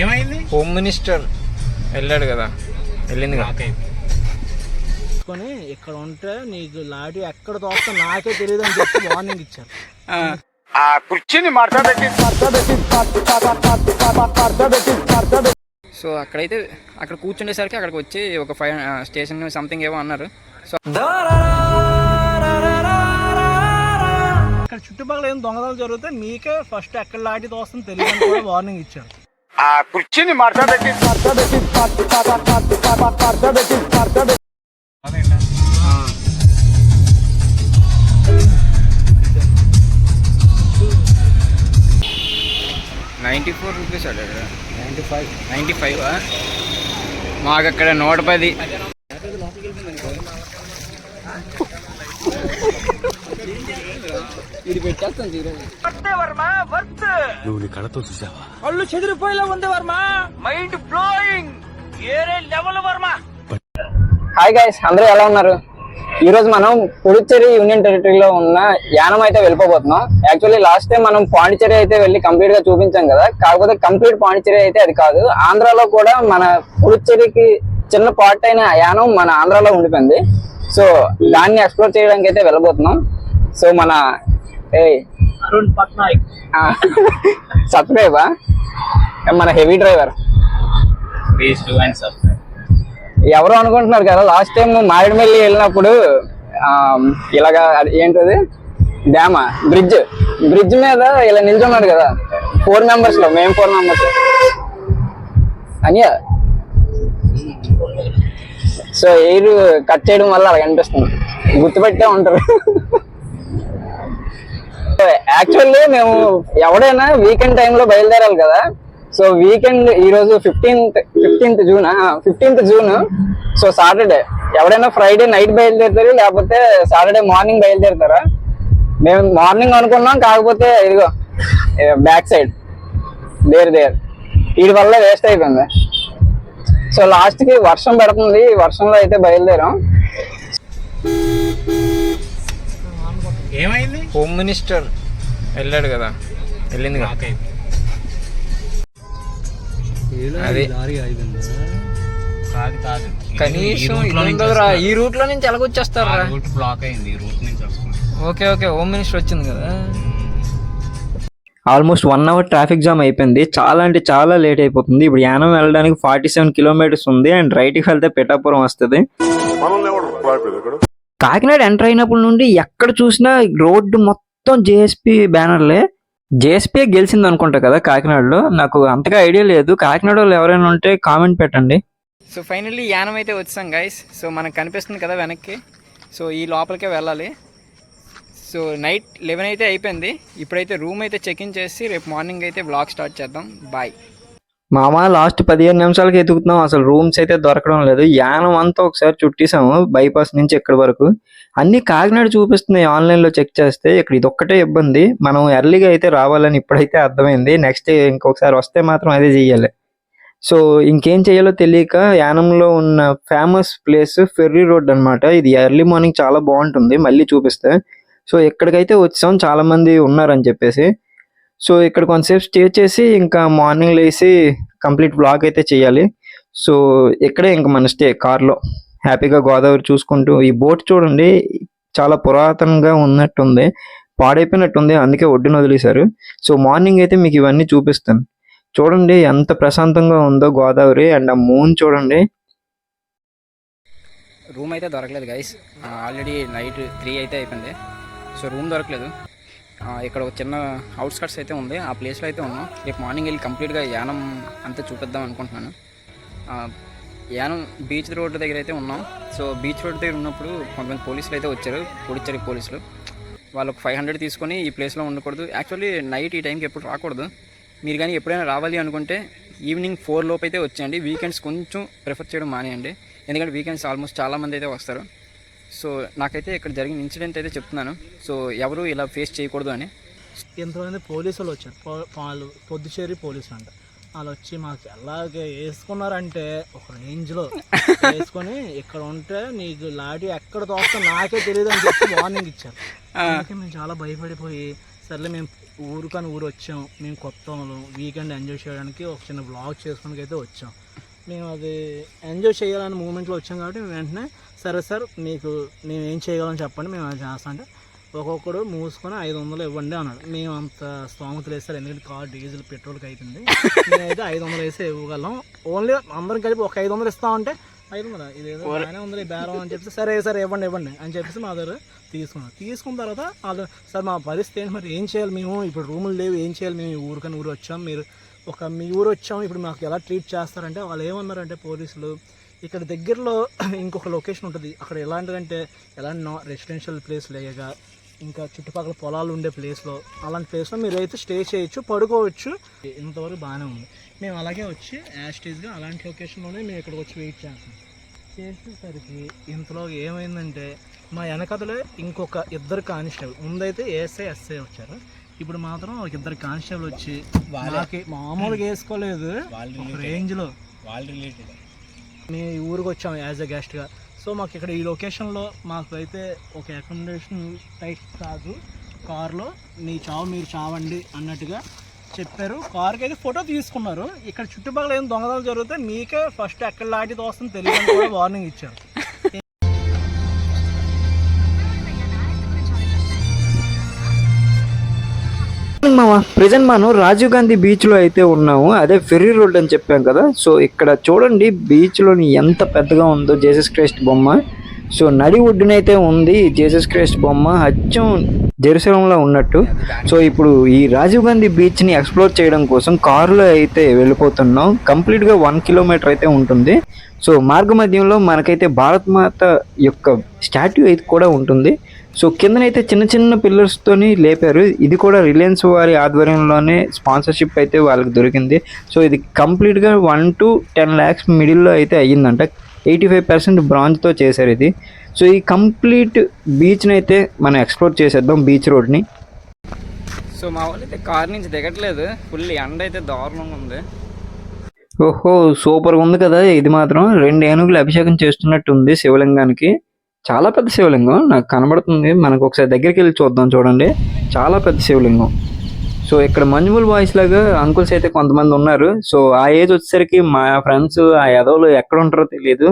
ఏమైంది? Home minister వెళ్ళాడు కదా. వెళ్ళింది కదా. తీసుకొని ఇక్కడ ఉంటే నీకు లాటి ఎక్కడ తోస్తా నాకే తెలియదు అని చెప్పి వార్నింగ్ ఇచ్చారు. సో అక్కడైతే అక్కడ కూర్చుండేసరికి అక్కడికి వచ్చి ఒక ఫైవ్ స్టేషన్ సంథింగ్ ఏవో అన్నారు. సో ఇక్కడ చుట్టుపక్కల ఏం దొంగతనాలు జరిగితే మీకే ఫస్ట్ ఎక్కడ లాటి తోస్తుంది తెలియదు అని కూడా వార్నింగ్ ఇచ్చారు నైంటీ ఫోర్ రూపీస్ అక్కడ నైంటీ ఫైవ్. Ninety five? మాకు అక్కడ నూట పది. ఇది పెట్టేస్తాను జీరో. కళ్ళు చెదిరిపోయేలా ఉంది వర్మ. Mind blowing. ఏరే లెవెల్ వర్మ. హాయ్ గైస్ అందరూ ఎలా ఉన్నారు? ఈ రోజు మనం పుడుచ్చేరి యూనియన్ టెరిటరీలో ఉన్న యానం అయితే వెళ్ళిపోబోతున్నాం. యాక్చువల్లీ లాస్ట్ టైం మనం పాండిచేరి అయితే వెళ్ళి కంప్లీట్గా చూపించాం కదా. కాకపోతే కంప్లీట్ పాండిచేరి అయితే అది కాదు. ఆంధ్రాలో కూడా మన పుడుచ్చేరికి చిన్న పార్ట్ అయిన యానం మన ఆంధ్రాలో ఉండిపోయింది. సో దాన్ని ఎక్స్ప్లోర్ చేయడానికి అయితే వెళ్ళబోతున్నాం. సో మన అరుణ్ పట్నాయక్. సబ్స్క్రైబా? మన heavy driver. Please do and subscribe. ఎవరు అనుకుంటున్నారు కదా లాస్ట్ టైం మారేడుమిల్లి వెళ్ళినప్పుడు ఆ, ఇలాగా అది ఏంటది? డ్యామా బ్రిడ్జ్. బ్రిడ్జ్ మీద ఇలా నిల్చున్నాడు కదా ఫోర్ మెంబర్స్లో మేము ఫోర్ మెంబర్స్. అనియా? సో ఎయిర్ కట్ చేయడం వల్ల అలా కనిపిస్తుంది. గుర్తుపెట్టే ఉంటారు. యాక్చువల్లీ మేము ఎవడైనా వీకెండ్ టైంలో బయలుదేరాలి కదా. సో వీకెండ్ ఈ రోజు fifteenth fifteenth June fifteenth June so Saturday ఎవడైనా ఫ్రైడే నైట్ బయలుదేరుతారు? లేకపోతే సాటర్డే మార్నింగ్ బయలుదేరుతారా? మేము మార్నింగ్ అనుకున్నాం కాకపోతే ఇదిగో బ్యాక్ సైడ్ దేర్ దేర్ వీటి వల్ల వేస్ట్ అయిపోయింది. సో లాస్ట్కి వర్షం పడుతుంది. వర్షంలో అయితే బయలుదేరాం. ఏమైంది? హోమ్ మినిస్టర్ వెళ్ళాడు కదా. వెళ్ళింది కదా. అది కాదు కాదు. కనీసం ఉండదురా ఈ రూట్లో నుంచి ఎలాగొచ్చేస్తారా రూట్ బ్లాక్ అయింది ఈ రూట్ నుంచి ఓకే ఓకే. హోమ్ మినిస్టర్ వచ్చింది కదా. Almost one hour traffic jam అయిపోయింది. చాలా అంటే చాలా లేట్ అయిపోతుంది. ఇప్పుడు యానం వెళ్ళడానికి ఫార్టీ సెవెన్ కిలోమీటర్స్ ఉంది అండ్ రైట్కి వెళ్తే పిఠాపురం వస్తుంది. కాకినాడ ఎంటర్ అయినప్పటి నుండి ఎక్కడ చూసినా రోడ్డు మొత్తం మొత్తం జేఎస్పీ బ్యానర్లే. జేఎస్పీ గెలిచింది అనుకుంటా కదా కాకినాడలో. నాకు అంతగా ఐడియా లేదు. కాకినాడలో ఎవరైనా ఉంటే కామెంట్ పెట్టండి. సో ఫైనల్లీ యానం అయితే వచ్చాం గైస్ సో మనకు కనిపిస్తుంది కదా వెనక్కి. సో ఈ లోపలికే వెళ్ళాలి. సో నైట్ లెవెన్ అయితే అయిపోయింది. ఇప్పుడైతే రూమ్ అయితే చెక్ ఇన్ చేసి రేపు మార్నింగ్ అయితే బ్లాగ్ స్టార్ట్ చేద్దాం. బాయ్ మామ లాస్ట్ పదిహేను నిమిషాలకి ఎదుగుతున్నాం. అసలు రూమ్స్ అయితే దొరకడం లేదు. యానం అంతా ఒకసారి చుట్టేసాము బైపాస్ నుంచి ఇక్కడి వరకు. అన్ని కాకినాడ చూపిస్తున్నాయి. ఆన్లైన్లో చెక్ చేస్తే ఇక్కడ ఇది ఒక్కటే ఇబ్బంది. మనం ఎర్లీగా అయితే రావాలని ఇప్పుడైతే అర్థమైంది. నెక్స్ట్ ఇంకొకసారి వస్తే మాత్రం అదే చెయ్యాలి. సో ఇంకేం చేయాలో తెలియక యానంలో ఉన్న ఫేమస్ ప్లేస్ ఫెర్రీ రోడ్ అన్నమాట. ఇది ఎర్లీ మార్నింగ్ చాలా బాగుంటుంది. మళ్ళీ చూపిస్తే. సో ఎక్కడికైతే వచ్చాం. చాలామంది ఉన్నారని చెప్పేసి. సో ఇక్కడ కొంతసేపు స్టే చేసి ఇంకా మార్నింగ్ లేసి కంప్లీట్ బ్లాగ్ అయితే చేయాలి. సో ఇక్కడే ఇంక మన స్టే కార్లో. హ్యాపీగా గోదావరి చూసుకుంటూ ఈ బోట్ చూడండి చాలా పురాతనంగా ఉన్నట్టుంది పాడైపోయినట్టుంది అందుకే ఒడ్డున వదిలేశారు. సో మార్నింగ్ అయితే మీకు ఇవన్నీ చూపిస్తాను. చూడండి ఎంత ప్రశాంతంగా ఉందో గోదావరి అండ్ ఆ మూన్ చూడండి. రూమ్ అయితే దొరకలేదు గైస్ ఆల్రెడీ నైట్ త్రీ అయితే అయిపోయింది. సో రూమ్ దొరకలేదు. ఇక్కడ ఒక చిన్న అవుట్స్కట్స్ అయితే ఉంది. ఆ ప్లేస్లో అయితే ఉన్నాం. రేపు మార్నింగ్ వెళ్ళి కంప్లీట్గా యానం అంతా చూపిద్దాం అనుకుంటున్నాను. యానం బీచ్ రోడ్ దగ్గర అయితే ఉన్నాం. సో బీచ్ రోడ్ దగ్గర ఉన్నప్పుడు కొంతమంది పోలీసులు అయితే వచ్చారు. పొడిచారు పోలీసులు. వాళ్ళు ఒక ఫైవ్ హండ్రెడ్ తీసుకొని ఈ ప్లేస్లో ఉండకూడదు. యాక్చువల్లీ నైట్ ఈ టైంకి ఎప్పుడు రాకూడదు. మీరు కానీ ఎప్పుడైనా రావాలి అనుకుంటే ఈవినింగ్ ఫోర్ లోపు అయితే వచ్చేయండి. వీకెండ్స్ కొంచెం ప్రిఫర్ చేయడం మానేయండి. ఎందుకంటే వీకెండ్స్ ఆల్మోస్ట్ చాలామంది అయితే వస్తారు. సో నాకైతే ఇక్కడ జరిగిన ఇన్సిడెంట్ అయితే చెప్తున్నాను. సో ఎవరు ఇలా ఫేస్ చేయకూడదు అని. ఎంతమంది పోలీసులు వచ్చారు. వాళ్ళు పొద్దుచేరి పోలీసులు అంట. వాళ్ళు వచ్చి మాకు ఎలాగే వేసుకున్నారంటే ఒక రేంజ్లో వేసుకొని ఇక్కడ ఉంటే నీకు లాటి ఎక్కడ తోస్తా నాకే తెలియదు అని చెప్పి వార్నింగ్ ఇచ్చారు. అందుకే మేము చాలా భయపడిపోయి సర్లే మేము ఊరికని ఊరు వచ్చాం. మేము కొత్త వీకెండ్ ఎంజాయ్ చేయడానికి ఒక చిన్న బ్లాగ్ చేసుకోవడానికి అయితే వచ్చాం. మేము అది ఎంజాయ్ చేయాలనే మూమెంట్లో వచ్చాం కాబట్టి మేము వెంటనే సరే సార్ మీకు మేము ఏం చేయగలం చెప్పండి మేము అది చేస్తాం అంటే ఒక్కొక్కడు మూసుకొని ఐదు వందలు ఇవ్వండి అన్నాడు. మేము అంత స్తోమత లేదు సార్ ఎందుకంటే కార్ డీజిల్ పెట్రోల్కి అయిపోయింది మేమైతే ఐదు వందలు వేసి ఇవ్వగలం. ఓన్లీ అందరం కలిపి ఒక ఐదు వందలు ఇస్తామంటే ఐదు వందలు? ఇదేదో బాగానే ఉంది ఈ బేరం అని చెప్పేసి సరే సరే ఇవ్వండి ఇవ్వండి అని చెప్పేసి మా దగ్గర తీసుకున్నాం తీసుకున్న తర్వాత వాళ్ళు సార్ మా పరిస్థితి ఏంటి? మరి ఏం చేయాలి మేము? ఇప్పుడు రూములు లేవు ఏం చేయాలి? మేము ఊరికని ఊరు వచ్చాం మీరు ఒక మీ ఊరు వచ్చాం ఇప్పుడు మాకు ఎలా ట్రీట్ చేస్తారంటే వాళ్ళు ఏమన్నారంటే పోలీసులు ఇక్కడ దగ్గరలో ఇంకొక లొకేషన్ ఉంటుంది. అక్కడ ఎలాంటిదంటే ఎలాంటి నా రెసిడెన్షియల్ ప్లేస్ లేక ఇంకా చుట్టుపక్కల పొలాలు ఉండే ప్లేస్లో అలాంటి ప్లేస్లో మీరు అయితే స్టే చేయొచ్చు పడుకోవచ్చు. ఇంతవరకు బాగానే ఉంది. మేము అలాగే వచ్చి యాస్టేజ్గా అలాంటి లొకేషన్లోనే మేము ఇక్కడికి వచ్చి వెయిట్ చేస్తాం. చేసేసరికి ఇంతలో ఏమైందంటే మా వెనకతలే ఇంకొక ఇద్దరు కానిస్టేబుల్ ముందైతే ఏఎస్ఐ ఎస్ఐ వచ్చారు. ఇప్పుడు మాత్రం ఒక ఇద్దరు కానిస్టేబుల్ వచ్చి వాళ్ళకి మామూలుగా వేసుకోలేదు. రేంజ్లో వాళ్ళు రిలేటెడ్ మేము ఈ ఊరికి వచ్చాము యాజ్ ఎ గెస్ట్గా సో మాకు ఇక్కడ ఈ లొకేషన్లో మాకు అయితే ఒక అకామిడేషన్ టైప్ కాదు. కార్లో మీ చావు మీరు చావండి అన్నట్టుగా చెప్పారు. కార్కి అయితే ఫోటో తీసుకున్నారు. ఇక్కడ చుట్టుపక్కల ఏం దొంగతనాలు జరిగితే మీకే ఫస్ట్ ఎక్కడ లాంటి దోస్తుంది తెలియదు కూడా వార్నింగ్ ఇచ్చారు. మామ. ప్రజెంట్ మనం రాజీవ్ గాంధీ బీచ్లో అయితే ఉన్నాము. అదే ఫెర్రీ రోడ్ అని చెప్పాం కదా. సో ఇక్కడ చూడండి బీచ్లోని ఎంత పెద్దగా ఉందో జేసస్ క్రైస్ట్ బొమ్మ. సో నడి ఒడ్డునైతే ఉంది జేసస్ క్రైస్ట్ బొమ్మ. అచ్చం జెరూసలంలో ఉన్నట్టు. సో ఇప్పుడు ఈ రాజీవ్ గాంధీ బీచ్ని ఎక్స్ప్లోర్ చేయడం కోసం కారులో అయితే వెళ్ళిపోతున్నాం. కంప్లీట్గా వన్ కిలోమీటర్ అయితే ఉంటుంది. సో మార్గ మధ్యంలో మనకైతే భారత్ మాత యొక్క స్టాట్యూ అయితే కూడా ఉంటుంది. సో కిందనైతే చిన్న చిన్న పిల్లర్స్ తోని లేపారు. ఇది కూడా రిలయన్స్ వారి ఆధ్వర్యంలోనే స్పాన్సర్షిప్ అయితే వాళ్ళకి దొరికింది. సో ఇది కంప్లీట్గా వన్ టు టెన్ ల్యాక్స్ మిడిల్లో అయితే అయ్యిందంట. ఎయిటీ ఫైవ్ పర్సెంట్తో చేశారు ఇది. సో ఈ కంప్లీట్ బీచ్ని అయితే మనం ఎక్స్ప్లోర్ చేసేద్దాం బీచ్ రోడ్ని సో మా వాళ్ళు అయితే కార్ నుంచి దిగట్లేదు. ఫుల్ ఎండ అయితే దారుణంగా ఉంది. ఓహో సూపర్ ఉంది కదా. ఇది మాత్రం రెండు ఏనుగులు అభిషేకం చేస్తున్నట్టు ఉంది శివలింగానికి. చాలా పెద్ద శివలింగం. నాకు కనబడుతుంది. మనకు ఒకసారి దగ్గరికి వెళ్ళి చూద్దాం చూడండి. చాలా పెద్ద శివలింగం. సో ఇక్కడ మంజుమూల్ బాయ్స్ లాగా అంకుల్స్ అయితే కొంతమంది ఉన్నారు. సో ఆ ఏజ్ వచ్చేసరికి మా ఫ్రెండ్స్ ఆ ఎదవలు ఎక్కడ ఉంటారో తెలియదు.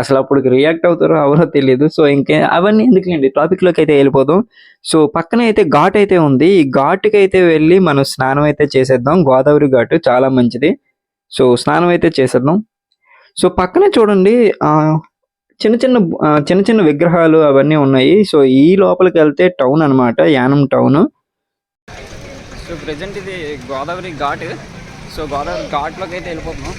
అసలు అప్పుడు రియాక్ట్ అవుతారో ఎవరో తెలియదు. సో ఇంకే అవన్నీ ఎందుకులేండి? టాపిక్లోకి అయితే వెళ్ళిపోదాం. సో పక్కన అయితే ఘాట్ అయితే ఉంది. ఈ ఘాట్కి అయితే వెళ్ళి మనం స్నానం అయితే చేసేద్దాం. గోదావరి ఘాటు చాలా మంచిది. సో స్నానం అయితే చేసేద్దాం. సో పక్కనే చూడండి చిన్న చిన్న చిన్న చిన్న విగ్రహాలు అవన్నీ ఉన్నాయి. సో ఈ లోపలికి వెళ్తే టౌన్ అన్నమాట యానం టౌన్. సో ప్రజెంట్ ఇది గోదావరి ఘాట్. సో గోదావరి ఘాట్లోకి అయితే వెళ్ళిపోతున్నాం.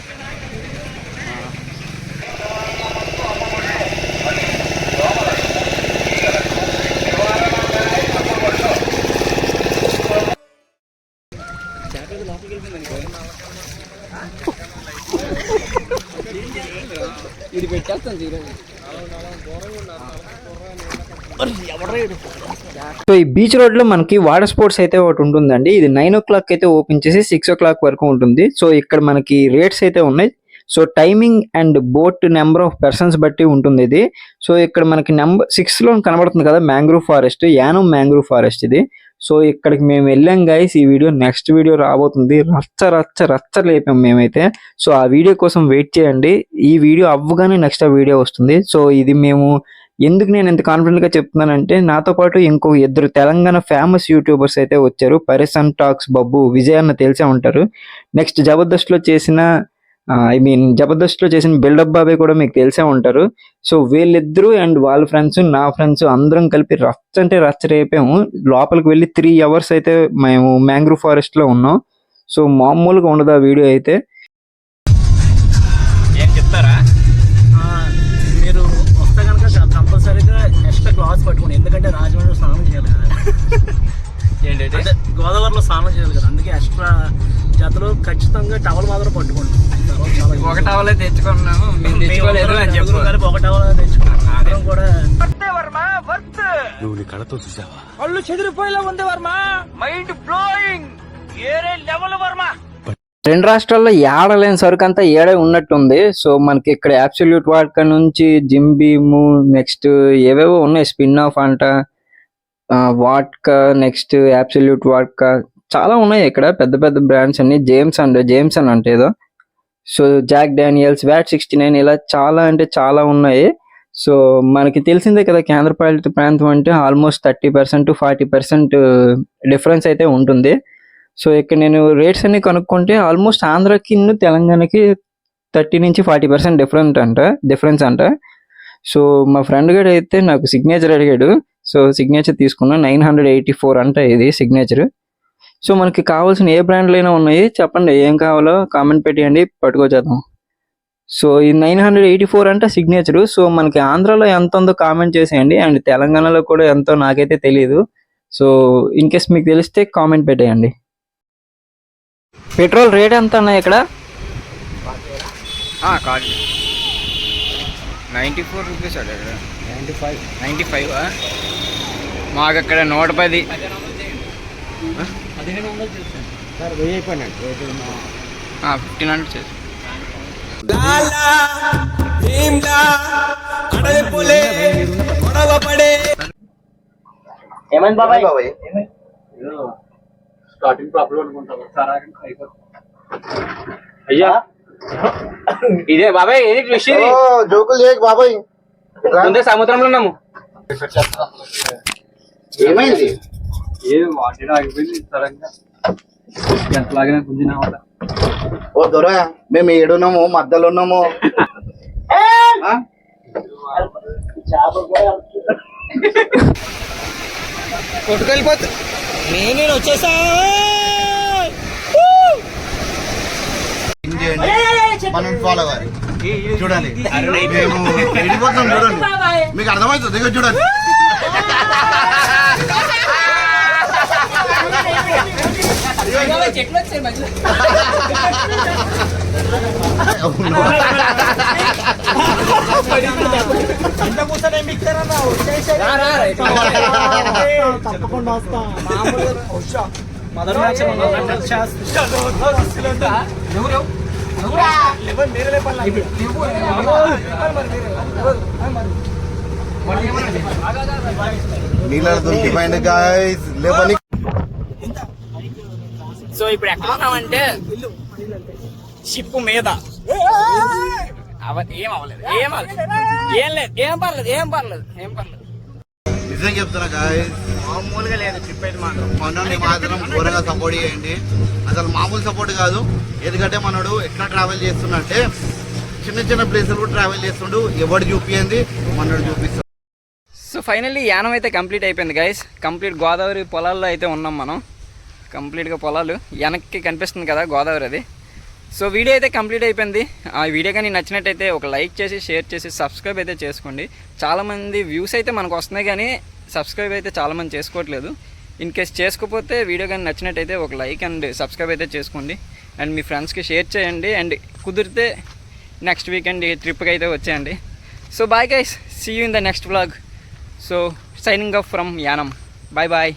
సో ఈ బీచ్ రోడ్లో మనకి వాటర్ స్పోర్ట్స్ అయితే ఒకటి ఉంటుందండి. ఇది నైన్ ఓ క్లాక్ అయితే ఓపెన్ చేసి సిక్స్ ఓ క్లాక్ వరకు ఉంటుంది. సో ఇక్కడ మనకి రేట్స్ అయితే ఉన్నాయి. So timing and boat number of persons బట్టి ఉంటుంది ఇది. సో ఇక్కడ మనకి నెంబర్ సిక్స్లో కనబడుతుంది కదా mangrove forest Yanam mangrove forest ఇది. సో ఇక్కడికి మేము వెళ్ళాం గైస్ ఈ వీడియో నెక్స్ట్ వీడియో రాబోతుంది. రచ్చ రచ్చ రచ్చ లేపాం మేమైతే. సో ఆ వీడియో కోసం వెయిట్ చేయండి. ఈ వీడియో అవ్వగానే నెక్స్ట్ ఆ వీడియో వస్తుంది. సో ఇది మేము ఎందుకు నేను ఎంత కాన్ఫిడెంట్గా చెప్తున్నానంటే నాతో పాటు ఇంకో ఇద్దరు తెలంగాణ ఫేమస్ యూట్యూబర్స్ అయితే వచ్చారు. పరిసన్ టాక్స్ బబ్బు విజయ్ అన్న తెలిసే ఉంటారు. నెక్స్ట్ జబర్దస్త్లో చేసిన ఐ మీన్ జబర్దస్త్లో చేసిన బిల్డప్ బాబాయ్ కూడా మీకు తెలిసే ఉంటారు. సో వీళ్ళిద్దరూ అండ్ వాళ్ళ ఫ్రెండ్స్ నా ఫ్రెండ్స్ అందరం కలిపి రచ్చ అంటే రచ్చ రేపాము. లోపలికి వెళ్ళి త్రీ అవర్స్ అయితే మేము మ్యాంగ్రూవ్ ఫారెస్ట్లో ఉన్నాం. సో మామూలుగా ఉండదు ఆ వీడియో అయితే. ఏం చెప్తారా? మీరు వస్తే కనుక కంపల్సరీగా ఎక్స్ట్రా క్లాత్ పట్టుకోండి. ఎందుకంటే రాజమండ్రి స్నానం చేయాలి గోదావరిలో స్నానం చేయాలి కదా అందుకే ఎక్స్ట్రా జతలు ఖచ్చితంగా టవల్ మాత్రం పట్టుకోండి. ఒక టవలే తెచ్చుకున్నాము మేము తెచ్చుకోలేదు అని చెప్పు నలుగురు కలిపి ఒక టవల్ తెచ్చుకున్నాం. కూడా కళ్ళు చెదిరిపోయేలా ఉంది వర్మ. Mind blowing. ఏరే లెవెల్ వర్మ. రెండు రాష్ట్రాల్లో ఏడలేని సరుకు అంతా ఏడే ఉన్నట్టుంది. సో మనకి ఇక్కడ అబ్సల్యూట్ వాడ్కా నుంచి జిమ్ బీము నెక్స్ట్ ఏవేవో ఉన్నాయి స్పిన్ ఆఫ్ అంట వాట్కా నెక్స్ట్ అబ్సల్యూట్ వాట్కా చాలా ఉన్నాయి ఇక్కడ. పెద్ద పెద్ద బ్రాండ్స్ అన్ని. జేమ్స్ అండ్ జేమ్స్ అని అంటే ఏదో. So Jack Daniels VAT sixty nine ఇలా చాలా అంటే చాలా ఉన్నాయి. సో మనకి తెలిసిందే కదా కేంద్రపాలిత ప్రాంతం అంటే almost thirty percent forty percent difference అయితే ఉంటుంది. సో ఇక్కడ నేను రేట్స్ అన్ని కనుక్కుంటే ఆల్మోస్ట్ ఆంధ్రాకి తెలంగాణకి థర్టీ నుంచి ఫార్టీ పర్సెంట్ డిఫరెంట్ అంట డిఫరెన్స్ అంట. సో మా ఫ్రెండ్ గడు అయితే నాకు సిగ్నేచర్ అడిగాడు. సో సిగ్నేచర్ తీసుకున్నా నైన్ హండ్రెడ్ ఎయిటీ ఫోర్ అంట ఇది సిగ్నేచర్ సో మనకి కావాల్సిన ఏ బ్రాండ్లు అయినా ఉన్నాయి. చెప్పండి ఏం కావాలో కామెంట్ పెట్టేయండి పట్టుకొచ్చేద్దాం. సో ఈ నైన్ హండ్రెడ్ ఎయిటీ ఫోర్ అంటే సిగ్నేచర్ సో మనకి ఆంధ్రాలో ఎంత ఉందో కామెంట్ చేసేయండి. అండ్ తెలంగాణలో కూడా ఎంతో నాకైతే తెలియదు సో ఇన్ కేస్ మీకు తెలిస్తే కామెంట్ పెట్టేయండి. పెట్రోల్ రేట్ ఎంత అన్న ఇక్కడ? నైంటీ ఫోర్ రూపీస్ అక్కడ నైంటీ ఫైవ్. నైంటీ ఫైవ్ మాకు అక్కడ నూట పది. ఫిఫ్టీన్ హండ్రెడ్ చేసి ఏమైంది బాబాయ్? స్టార్టింగ్ ప్రాబ్లం అనుకుంటాను. సార్ అయ్యా. ఇదే బాబాయ్ ఏది కృషి జోకులు చేయకు బాబాయ్. ముందే సముద్రంలో ఉన్నాము. ఏమైంది? ఏ వాటిలో ఆగిపోయింది సడన్గా. ఎంతలాగా గుంజిన ఓ దొర మేము ఏడున్నాము మధ్యలో ఉన్నాము. ఆ? కొట్టుకెళ్ళిపోతే. నేను వచ్చేసా. ఏం చేయండి? మనం ఫాలో అవ్వాలి మేము వెళ్ళిపోతున్నాం చూడండి. మీకు అర్థమవుతుంది దగ్గర చూడండి. తప్పకుండా వస్తా. మామూలుగా మదర్ మ్యాచ్ నీళ్ళ దొరికిపోయింది గాయస్ లేవని సో ఇప్పుడు ఎక్కడ ఉన్నామంటే షిప్ మీద. ఏం అవ్వలేదు. ఏం అవ్వలేదు. ఏం లేదు. ఏం పర్లేదు. ఏం పర్లేదు. ఏం పర్లేదు. నిజం చెప్తున్నా గాయస్ మామూలుగా లేదు ట్రిప్ అయితే మాత్రం. మనల్ని మాత్రం ఘోరంగా సపోర్ట్ చేయండి. అసలు మామూలు సపోర్ట్ కాదు. ఎందుకంటే మనోడు ఎట్లా ట్రావెల్ చేస్తున్నట్టే చిన్న చిన్న ప్లేసులు కూడా ట్రావెల్ చేస్తుండు. ఎవడు చూపియండి మనోడు చూపిస్తాడు. సో ఫైనల్లీ యానం అయితే కంప్లీట్ అయిపోయింది గైస్ కంప్లీట్ గోదావరి పొలాల్లో అయితే ఉన్నాం మనం. కంప్లీట్గా పొలాలు. వెనక్కి కనిపిస్తుంది కదా గోదావరి అది. సో వీడియో అయితే కంప్లీట్ అయిపోయింది. ఆ వీడియో కానీ నచ్చినట్టయితే ఒక లైక్ చేసి షేర్ చేసి సబ్స్క్రైబ్ అయితే చేసుకోండి. చాలామంది వ్యూస్ అయితే మనకు వస్తున్నాయి కానీ సబ్స్క్రైబ్ అయితే చాలామంది చేసుకోవట్లేదు. ఇన్ కేస్ చేసుకోకపోతే వీడియో కానీ నచ్చినట్టయితే ఒక లైక్ అండ్ సబ్స్క్రైబ్ అయితే చేసుకోండి. అండ్ మీ ఫ్రెండ్స్కి షేర్ చేయండి. అండ్ కుదిరితే నెక్స్ట్ వీకెండ్ ట్రిప్కి అయితే వచ్చేయండి. So bye guys see you in the next blog so signing off from Yanam bye bye